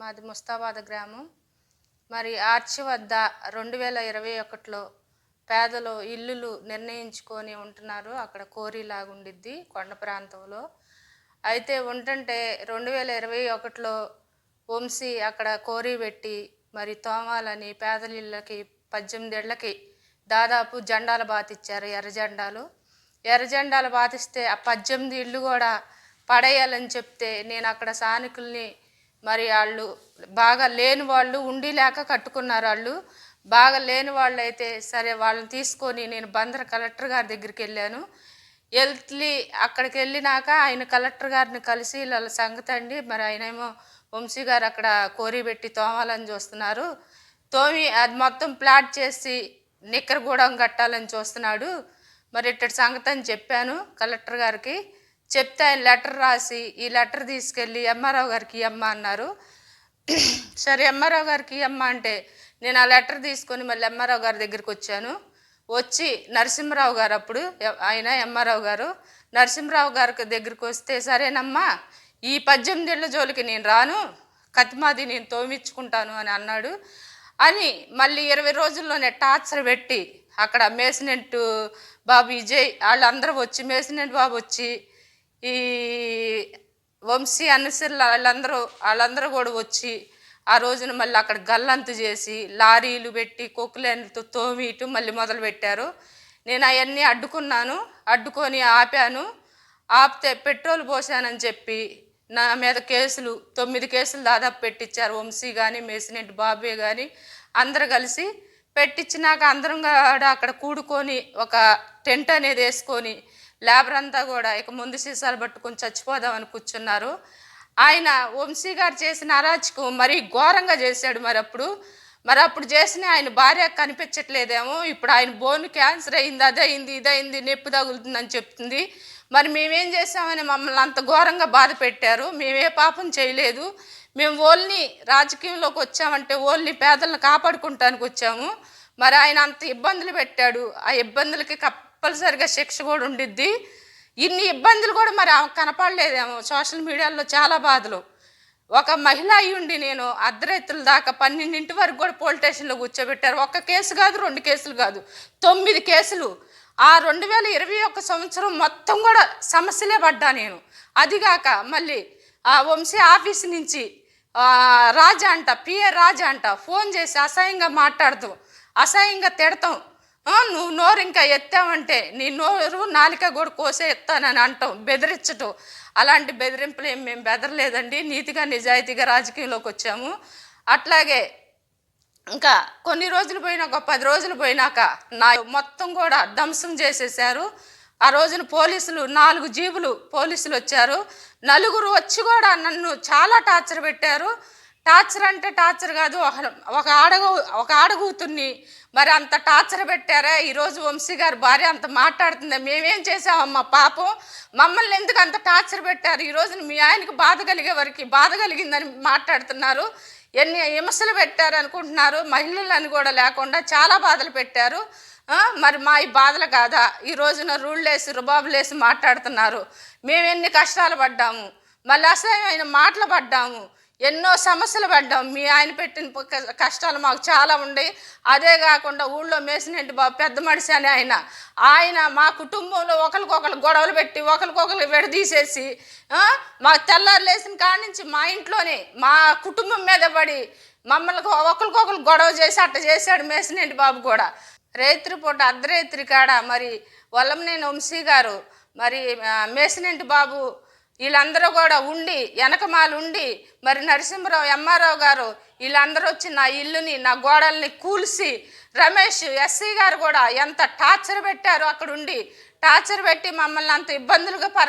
మాది ముస్తాబాద్ గ్రామం. మరి ఆర్చి వద్ద రెండు వేల ఇరవై ఒకటిలో పేదలు ఇల్లులు నిర్ణయించుకొని ఉంటున్నారు. అక్కడ కోరిలాగుండిద్ది కొండ ప్రాంతంలో. అయితే ఉంటుంటే రెండు వేల ఇరవై ఒకటిలో వంశీ అక్కడ కోరి పెట్టి మరి తోమాలని పేదల ఇళ్ళకి పద్దెనిమిది దాదాపు జెండాలు బాతిచ్చారు ఎర్ర జెండాలు ఎర్ర జెండాలు బాతిస్తే ఆ పద్దెనిమిది ఇళ్ళు కూడా పడేయాలని చెప్తే నేను అక్కడ స్థానికుల్ని మరి వాళ్ళు బాగా లేని వాళ్ళు ఉండి లేక కట్టుకున్నారు వాళ్ళు. బాగా లేని వాళ్ళు అయితే సరే వాళ్ళని తీసుకొని నేను బందర కలెక్టర్ గారి దగ్గరికి వెళ్ళాను. వెళ్ళి అక్కడికి వెళ్ళినాక ఆయన కలెక్టర్ గారిని కలిసి వాళ్ళ సంగతి అండి. మరి ఆయన ఏమో వంశీ గారు అక్కడ కోరి పెట్టి తోమాలని చూస్తున్నారు. తోమి అది మొత్తం ప్లాట్ చేసి నిక్కరగూడెం కట్టాలని చూస్తున్నాడు. మరి ఇట్టటి సంగతి అని చెప్పాను కలెక్టర్ గారికి. చెప్తే ఆయన లెటర్ రాసి ఈ లెటర్ తీసుకెళ్ళి ఎంఆర్ఓ గారికి ఇవ్వమ్మ అన్నారు. సరే ఎంఆర్ఓ గారికి ఇవ్వమ్మ అంటే నేను ఆ లెటర్ తీసుకొని మళ్ళీ ఎంఆర్ఓ గారి దగ్గరికి వచ్చాను. వచ్చి నరసింహరావు గారు అప్పుడు ఆయన ఎంఆర్ఓ గారు నరసింహరావు గారి దగ్గరికి వస్తే సరేనమ్మా ఈ పద్దెనిమిది ఏళ్ళ జోలికి నేను రాను కతిమాది నేను తోమిచ్చుకుంటాను అని అన్నాడు. అని మళ్ళీ ఇరవై రోజుల్లోనే టార్చర్ పెట్టి అక్కడ మేసినెంట్ బాబు విజయ్ వాళ్ళందరూ వచ్చి మేసినెంట్ బాబు వచ్చి ఈ వంశీ అన్నసిర్ల వాళ్ళందరూ వాళ్ళందరూ కూడా వచ్చి ఆ రోజున మళ్ళీ అక్కడ గల్లంతు చేసి లారీలు పెట్టి కొక్కులేనితో తోమిటు మళ్ళీ మొదలు పెట్టారు. నేను అవన్నీ అడ్డుకున్నాను అడ్డుకొని ఆపాను. ఆపితే పెట్రోల్ పోసానని చెప్పి నా మీద కేసులు తొమ్మిది కేసులు దాదాపు పెట్టించారు వంశీ కానీ మేసినెంటి బాబే కానీ అందరు కలిసి పెట్టించినాక అందరం కూడా అక్కడ కూడుకొని ఒక టెంట్ అనేది వేసుకొని లేబర్ అంతా కూడా ఇక ముందు సీసాలు పట్టుకొని చచ్చిపోదామని కూర్చున్నారు. ఆయన వంశీ గారు చేసిన అరాచకం మరీ ఘోరంగా చేశాడు మరి అప్పుడు. మరి అప్పుడు చేసిన ఆయన భార్య కనిపించట్లేదేమో. ఇప్పుడు ఆయన బోన్ క్యాన్సర్ అయింది అదే అయింది ఇదైంది అయింది నొప్పి తగులుతుందని చెప్తుంది. మరి మేమేం చేసామని మమ్మల్ని అంత ఘోరంగా బాధ పెట్టారు. మేమే పాపం చేయలేదు. మేము ఓన్లీ రాజకీయంలోకి వచ్చామంటే ఓన్లీ పేదలను కాపాడుకుంటానికి వచ్చాము. మరి ఆయన అంత ఇబ్బందులు పెట్టాడు. ఆ ఇబ్బందులకి కంపల్సరిగా శిక్ష కూడా ఉండిద్ది. ఇన్ని ఇబ్బందులు కూడా మరి కనపడలేదేమో. సోషల్ మీడియాలో చాలా బాధలు. ఒక మహిళ అయ్యుండి నేను అర్ధరాత్రుల దాకా పన్నెండింటి వరకు కూడా పోలీస్ స్టేషన్లో కూర్చోబెట్టారు. ఒక్క కేసు కాదు రెండు కేసులు కాదు తొమ్మిది కేసులు. ఆ రెండు వేల ఇరవై ఒక్క సంవత్సరం మొత్తం కూడా సమస్యలే పడ్డా నేను. అదిగాక మళ్ళీ ఆ వంశీ ఆఫీస్ నుంచి రాజా అంట పిఏ రాజా అంట ఫోన్ చేసి అసహ్యంగా మాట్లాడతాం అసహ్యంగా తిడతాం. నువ్వు నోరు ఇంకా ఎత్తావంటే నీ నోరు నాలిక కూడా కోసే ఎత్తానని అంటాం బెదిరించటం. అలాంటి బెదిరింపులు ఏం మేము బెదరలేదండి నీతిగా నిజాయితీగా రాజకీయంలోకి వచ్చాము. అట్లాగే ఇంకా కొన్ని రోజులు పోయినాక పది రోజులు పోయినాక నా మొత్తం కూడా ధ్వంసం చేసేసారు ఆ రోజున పోలీసులు నాలుగు జీబులు పోలీసులు వచ్చారు. నలుగురు వచ్చి కూడా నన్ను చాలా టార్చర్ పెట్టారు. టార్చర్ అంటే టార్చర్ కాదు ఒక- ఒక ఒక ఆడగూతుర్ని మరి అంత టార్చర్ పెట్టారా? ఈరోజు వంశీ గారు భార్య అంత మాట్లాడుతుంది? మేమేం చేసామమ్మా పాపం? మమ్మల్ని ఎందుకు అంత టార్చర్ పెట్టారు? ఈరోజు మీ ఆయనకి బాధ కలిగే వరకు బాధ కలిగిందని మాట్లాడుతున్నారు. ఎన్ని విమర్శలు పెట్టారు అనుకుంటున్నారు? మహిళలను కూడా లేకుండా చాలా బాధలు పెట్టారు. మరి మా ఈ బాధలు కాదా? ఈ రోజున రూళ్ళేసి రుబాబులేసి మాట్లాడుతున్నారు. మేము ఎన్ని కష్టాలు పడ్డాము? మళ్ళీ అసహ్యమైన మాటలు పడ్డాము. ఎన్నో సమస్యలు పడ్డాం. మీ ఆయన పెట్టిన కష్టాలు మాకు చాలా ఉండే. అదే కాకుండా ఊళ్ళో మేసినట్టు బాబు పెద్ద మనిషి అని ఆయన. ఆయన మా కుటుంబంలో ఒకరికొకరు గొడవలు పెట్టి ఒకరికొకరు విడదీసేసి మా మాకు తెల్లారు లేచిన కాడి నుంచి మా ఇంట్లోనే మా కుటుంబం మీద పడి మమ్మల్ని ఒకరికొకరు గొడవ చేసి అట్ట చేశాడు మేసినట్టు బాబు కూడా. రేత్రి పూట అర్ధరేత్రి కాడ మరి వల్లంనేని వంశీ గారు మరి ఆ, మేసినెంటి బాబు వీళ్ళందరూ కూడా ఉండి వెనకమాలు ఉండి మరి నరసింహరావు ఎంఆర్ఓ గారు వీళ్ళందరూ వచ్చి నా ఇల్లుని నా గోడల్ని కూల్చి రమేష్ ఎస్సీ గారు కూడా ఎంత టార్చర్ పెట్టారో అక్కడ ఉండి టార్చర్ పెట్టి మమ్మల్ని అంత ఇబ్బందులుగా పర